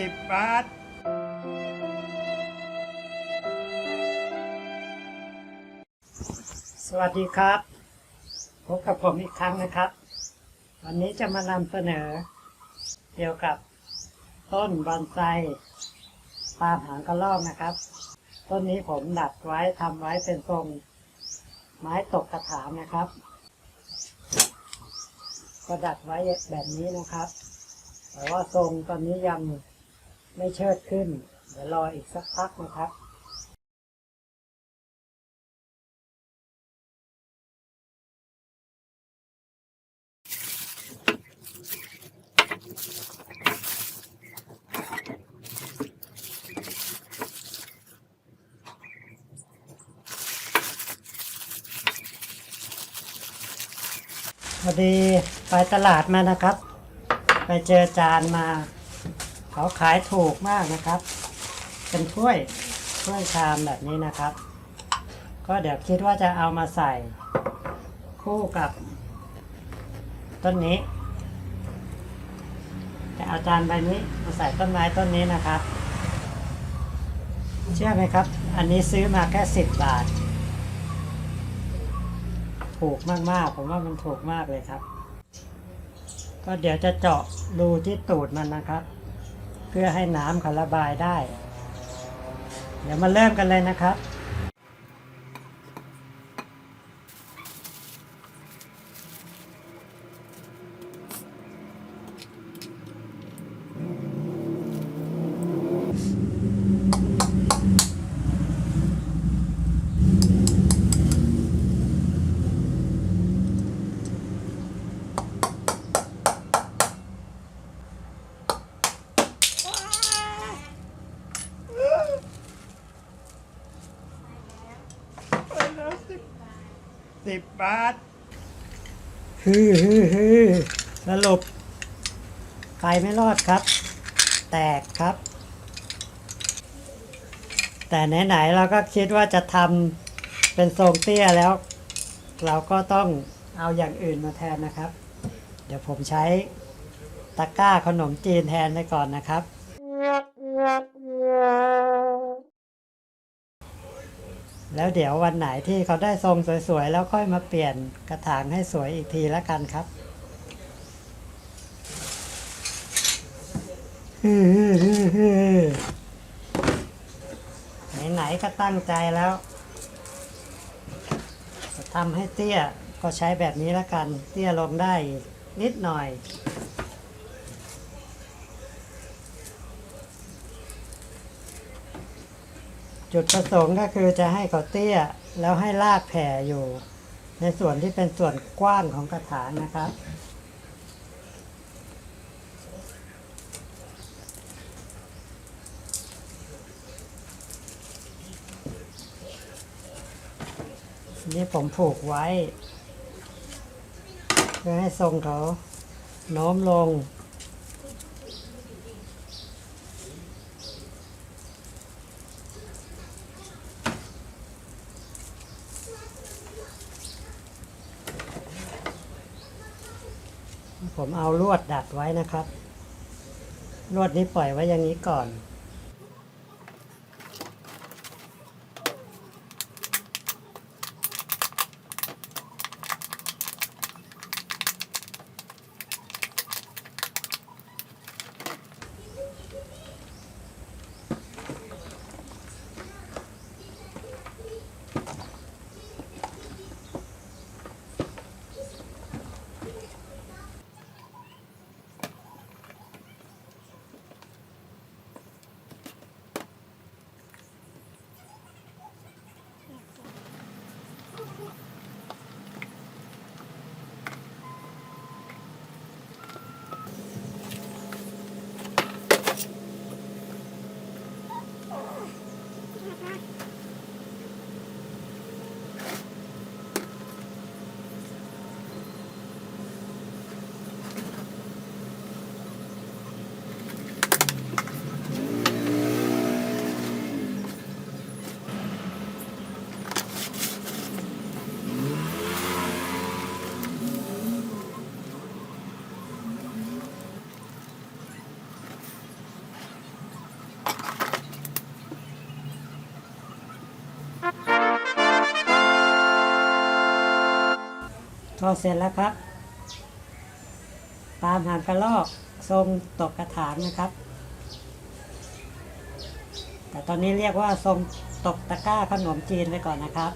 สิบบาท สวัสดีครับ พบกับผมอีกครั้งนะครับ วันนี้จะมานำเสนอ เกี่ยวกับต้นบอนไซปามหางกระรอกนะครับ ต้นนี้ผมดัดไว้ทำไว้เป็นทรงไม้ตกกระถางนะครับก็ดัดไว้แบบนี้นะครับ แต่ว่าทรงตอนนี้ยัง ไม่เชิดขึ้น เดี๋ยวรออีกสักพักนะครับพอดีไปตลาดมานะครับ ไปเจอจานมา เขาขายถูกมากนะครับ เป็นถ้วยถ้วยชามแบบนี้นะครับ ก็เดี๋ยวคิดว่าจะเอามาใส่ คู่กับ ต้นนี้ จะเอาจานใบนี้มาใส่ต้นไม้ต้นนี้นะครับ เชื่อไหมครับ อันนี้ซื้อมาแค่สิบบาท ถูกมากๆ ผมว่ามันถูกมากเลยครับ ก็เดี๋ยวจะเจาะรูที่ตูดมันนะครับ เพื่อให้น้ำเขาระบายได้ เดี๋ยวมาเริ่มกันเลยนะครับ สิบบาทฮือฮือฮือสรุปใครไม่รอดครับ แตกครับ แต่ไหนๆเราก็คิดว่าจะทำเป็นทรงเตี้ยแล้ว เราก็ต้องเอาอย่างอื่นมาแทนนะครับ เดี๋ยวผมใช้ตะกร้าขนมจีนแทนไปก่อนนะครับ แล้วเดี๋ยววันไหนที่เขาได้ทรงสวยๆ แล้วค่อยมาเปลี่ยนกระถางให้สวยอีกทีแล้วกันครับไหนๆก็ตั้งใจแล้วทำให้เตี้ยก็ใช้แบบนี้แล้วกัน เตี้ยลงได้นิดหน่อย จุดประสงค์ก็คือจะให้เขาเตี้ย แล้วให้รากแผ่อยู่ ในส่วนที่เป็นส่วนกว้างของกระถางนะครับ นี่ผมผูกไว้ เพื่อให้ทรงเขาโน้มลง ผมเอาลวดดัดไว้นะครับ ลวดนี้ปล่อยไว้อย่างนี้ก่อน พอเสร็จแล้วครับ ตามหางกระลอกทรงตกกระถางนะครับ แต่ตอนนี้เรียกว่าทรงตกตะกร้าขนมจีนไปก่อนนะครับ